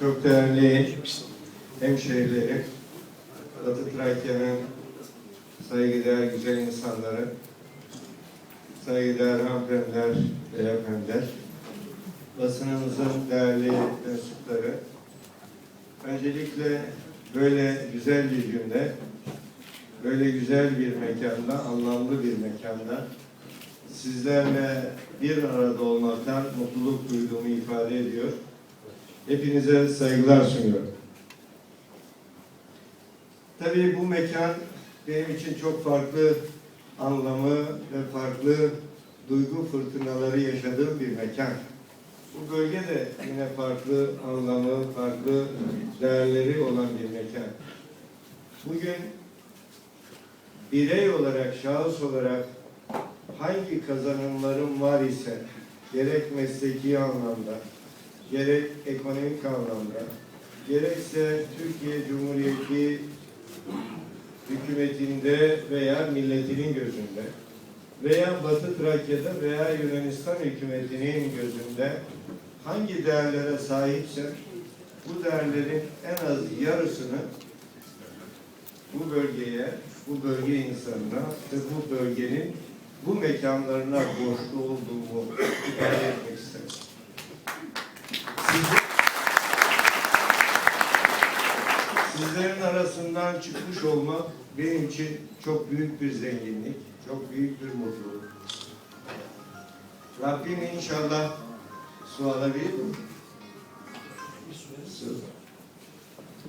Çok değerli hemşehrilerim, Batı Trakya'nın saygıdeğer güzel insanları, saygıdeğer hanımefendiler, beyefendiler, basınımızın değerli mensupları, öncelikle böyle güzel bir günde, böyle güzel bir mekanda, anlamlı bir mekanda sizlerle bir arada olmaktan mutluluk duyduğumu ifade ediyor. Hepinize saygılar sunuyorum. Tabii bu mekan benim için çok farklı anlamı ve farklı duygu fırtınaları yaşadığım bir mekan. Bu bölge de yine farklı anlamı, farklı değerleri olan bir mekan. Bugün birey olarak, şahıs olarak hangi kazanımlarım var ise gerek mesleki anlamda, gerek ekonomik anlamda, gerekse Türkiye Cumhuriyeti hükümetinde veya milletinin gözünde veya Batı Trakya'da veya Yunanistan hükümetinin gözünde hangi değerlere sahipse bu değerlerin en az yarısını bu bölgeye, bu bölge insanına ve bu bölgenin bu mekanlarına borçlu olduğumu ifade etmek isterim. Siz- Sizlerin arasından çıkmış olmak benim için çok büyük bir zenginlik, çok büyük bir mutluluk. Rabbim inşallah su alabilir mi?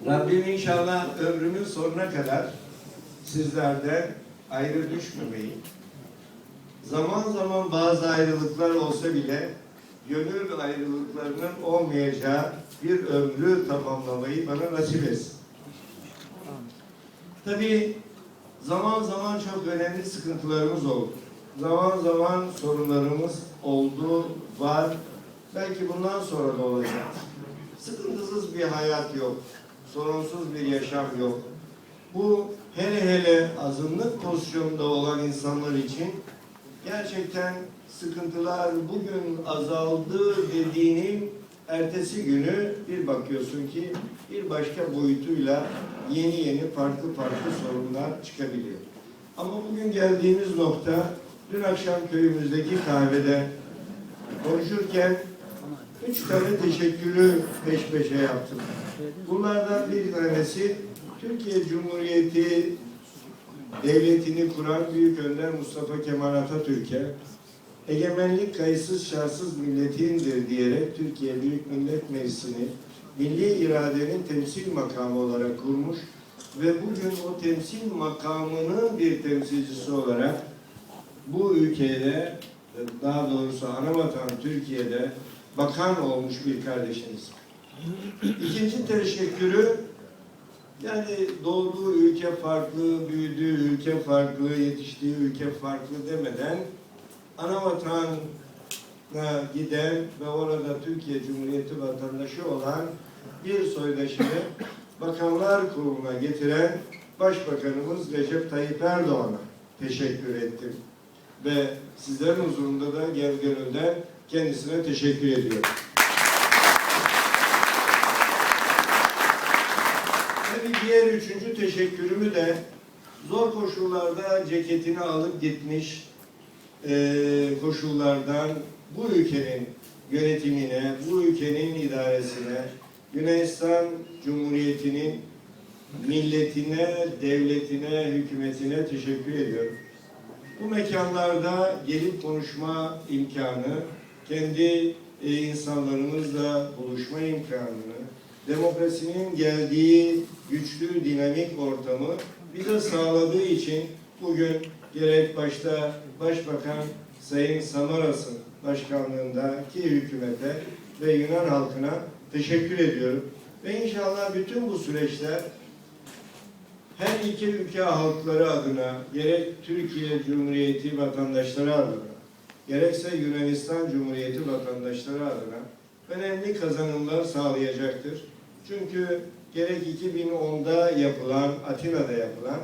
Rabbim inşallah ömrümün sonuna kadar sizlerden ayrı düşmemeyi, zaman zaman bazı ayrılıklar olsa bile gönül ayrılıklarının olmayacağı bir ömrü tamamlamayı bana nasip etsin. Tabii zaman zaman çok önemli sıkıntılarımız oldu. Zaman zaman sorunlarımız oldu, var. Belki bundan sonra da olacak. Sıkıntısız bir hayat yok. Sorunsuz bir yaşam yok. Bu hele hele azınlık pozisyonunda olan insanlar için gerçekten sıkıntılar bugün azaldı dediğinin ertesi günü bir bakıyorsun ki bir başka boyutuyla yeni yeni farklı farklı sorunlar çıkabiliyor. Ama bugün geldiğimiz nokta dün akşam köyümüzdeki kahvede konuşurken üç tane teşekkürü peş peşe yaptım. Bunlardan bir tanesi Türkiye Cumhuriyeti devletini kuran Büyük Önder Mustafa Kemal Atatürk'e egemenlik kayıtsız şartsız milletindir diyerek Türkiye Büyük Millet Meclisi'ni milli iradenin temsil makamı olarak kurmuş ve bugün o temsil makamının bir temsilcisi olarak bu ülkede daha doğrusu anavatan Türkiye'de bakan olmuş bir kardeşimiz. İkinci teşekkürü yani doğduğu ülke farklı, büyüdüğü ülke farklı, yetiştiği ülke farklı demeden ana vatana giden ve orada Türkiye Cumhuriyeti vatandaşı olan bir soydaşını Bakanlar Kurulu'na getiren Başbakanımız Recep Tayyip Erdoğan'a teşekkür ettim. Ve sizlerin huzurunda da gel gönülden kendisine teşekkür ediyorum. Teşekkürümü de zor koşullarda ceketini alıp gitmiş eee, koşullardan bu ülkenin yönetimine, bu ülkenin idaresine, Yunanistan Cumhuriyeti'nin milletine, devletine, hükümetine teşekkür ediyorum. Bu mekanlarda gelip konuşma imkanı, kendi e, insanlarımızla buluşma imkanını, demokrasinin geldiği güçlü dinamik ortamı bize sağladığı için bugün gerek başta Başbakan Sayın Samaras'ın başkanlığındaki hükümete ve Yunan halkına teşekkür ediyorum. Ve inşallah bütün bu süreçler her iki ülke halkları adına, gerek Türkiye Cumhuriyeti vatandaşları adına, gerekse Yunanistan Cumhuriyeti vatandaşları adına önemli kazanımlar sağlayacaktır. Çünkü gerek 2010'da yapılan, Atina'da yapılan,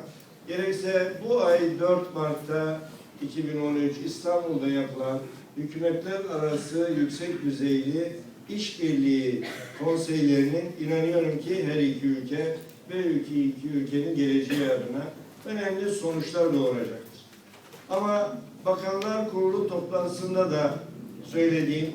gerekse bu ay 4 Mart'ta 2013 İstanbul'da yapılan hükümetler arası yüksek düzeyli işbirliği konseylerinin inanıyorum ki her iki ülke ve iki, iki ülkenin geleceği adına önemli sonuçlar doğuracaktır. Ama Bakanlar Kurulu toplantısında da söylediğim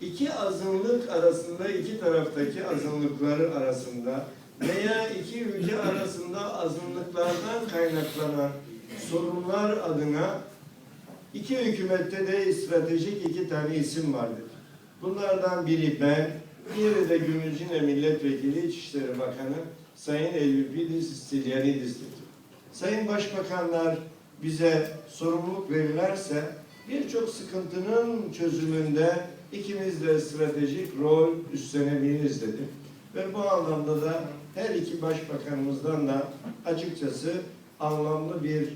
iki azınlık arasında, iki taraftaki azınlıkları arasında veya iki ülke arasında azınlıklardan kaynaklanan sorunlar adına iki hükümette de stratejik iki tane isim vardır. Bunlardan biri ben, diğeri de Gümülcine Milletvekili İçişleri Bakanı Sayın Elbipidis Stilyanidis'tir. Sayın Başbakanlar bize sorumluluk verirlerse birçok sıkıntının çözümünde ikimiz de stratejik rol üstlenebiliriz dedi. Ve bu anlamda da her iki başbakanımızdan da açıkçası anlamlı bir e,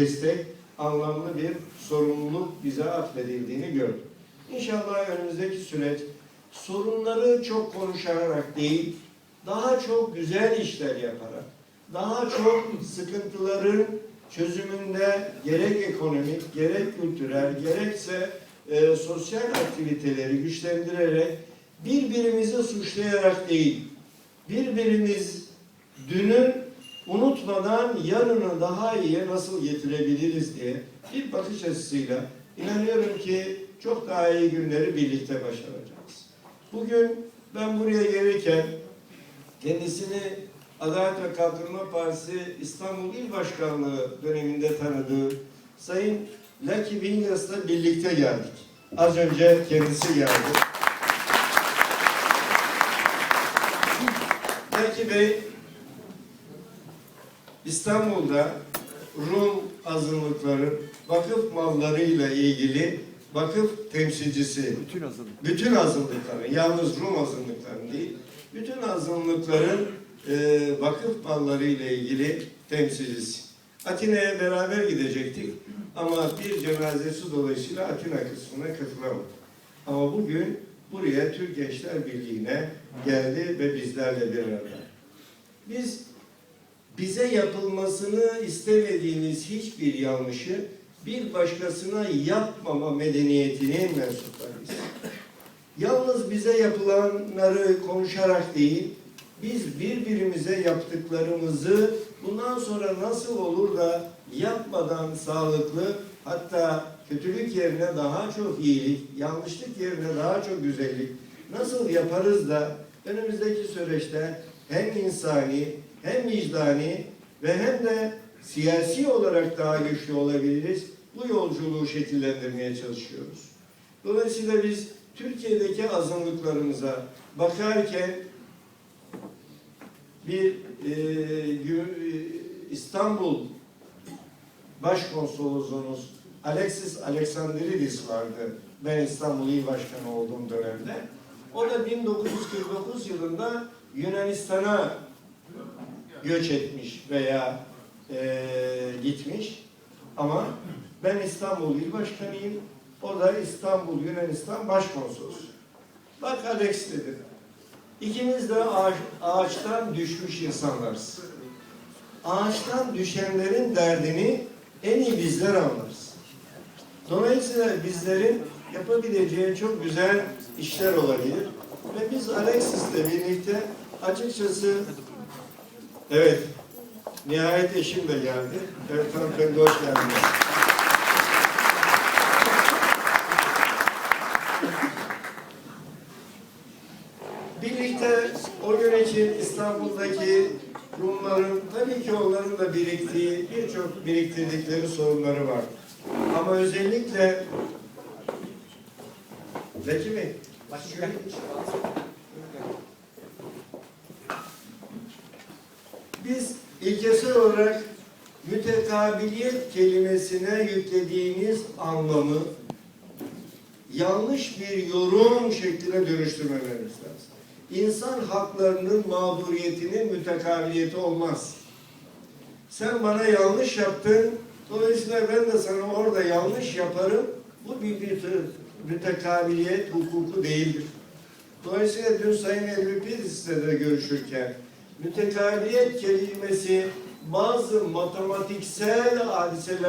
destek, anlamlı bir sorumluluk bize atfedildiğini gördüm. İnşallah önümüzdeki süreç sorunları çok konuşarak değil, daha çok güzel işler yaparak, daha çok sıkıntıların çözümünde gerek ekonomik, gerek kültürel, gerekse e, sosyal aktiviteleri güçlendirerek birbirimizi suçlayarak değil, birbirimiz dünün unutmadan yarını daha iyiye nasıl getirebiliriz diye bir bakış açısıyla inanıyorum ki çok daha iyi günleri birlikte başaracağız. Bugün ben buraya gelirken kendisini Adalet ve Kalkınma Partisi İstanbul İl Başkanlığı döneminde tanıdığı Sayın Lucky Wingers'la birlikte geldik. Az önce kendisi geldi. Lucky Bey İstanbul'da Rum azınlıkları vakıf mallarıyla ilgili vakıf temsilcisi. Bütün azınlık. Bütün azınlıkların, yalnız Rum azınlıkların değil, bütün azınlıkların e, vakıf malları ile ilgili temsilcisi. Atina'ya beraber gidecektik ama bir cenazesi dolayısıyla Atina kısmına katılamadı. Ama bugün buraya Türk Gençler Birliği'ne geldi ve bizlerle bir arada. Biz bize yapılmasını istemediğimiz hiçbir yanlışı bir başkasına yapmama medeniyetinin mensuplarıyız. Yalnız bize yapılanları konuşarak değil, biz birbirimize yaptıklarımızı bundan sonra nasıl olur da yapmadan sağlıklı, hatta kötülük yerine daha çok iyilik, yanlışlık yerine daha çok güzellik nasıl yaparız da önümüzdeki süreçte hem insani hem vicdani ve hem de siyasi olarak daha güçlü olabiliriz. Bu yolculuğu şekillendirmeye çalışıyoruz. Dolayısıyla biz Türkiye'deki azınlıklarımıza bakarken bir e, e, İstanbul Başkonsolosumuz Alexis Alexandridis vardı. Ben İstanbul İl Başkanı olduğum dönemde. O da 1949 yılında Yunanistan'a göç etmiş veya e, gitmiş. Ama ben İstanbul İl Başkanıyım. O da İstanbul Yunanistan Başkonsolosu. Bak Alex dedi. İkimiz de ağaç, ağaçtan düşmüş insanlarız. Ağaçtan düşenlerin derdini en iyi bizler anlarız. Dolayısıyla bizlerin yapabileceği çok güzel işler olabilir. Ve biz Alexis'le birlikte açıkçası evet nihayet eşim de geldi. Evet hanımefendi hoş geldiniz. Birlikte o gün için İstanbul'daki Rumların tabii ki onların da biriktiği birçok biriktirdikleri sorunları var. Ama özellikle Zeki mi? Biz ilkesel olarak mütekabiliyet kelimesine yüklediğimiz anlamı yanlış bir yorum şekline dönüştürmememiz lazım. İnsan haklarının mağduriyetinin mütekabiliyeti olmaz. Sen bana yanlış yaptın, dolayısıyla ben de sana orada yanlış yaparım. Bu bir, mütekabiliyet hukuku değildir. Dolayısıyla dün Sayın Elbipidis'le de görüşürken mütekabiliyet kelimesi bazı matematiksel hadiseler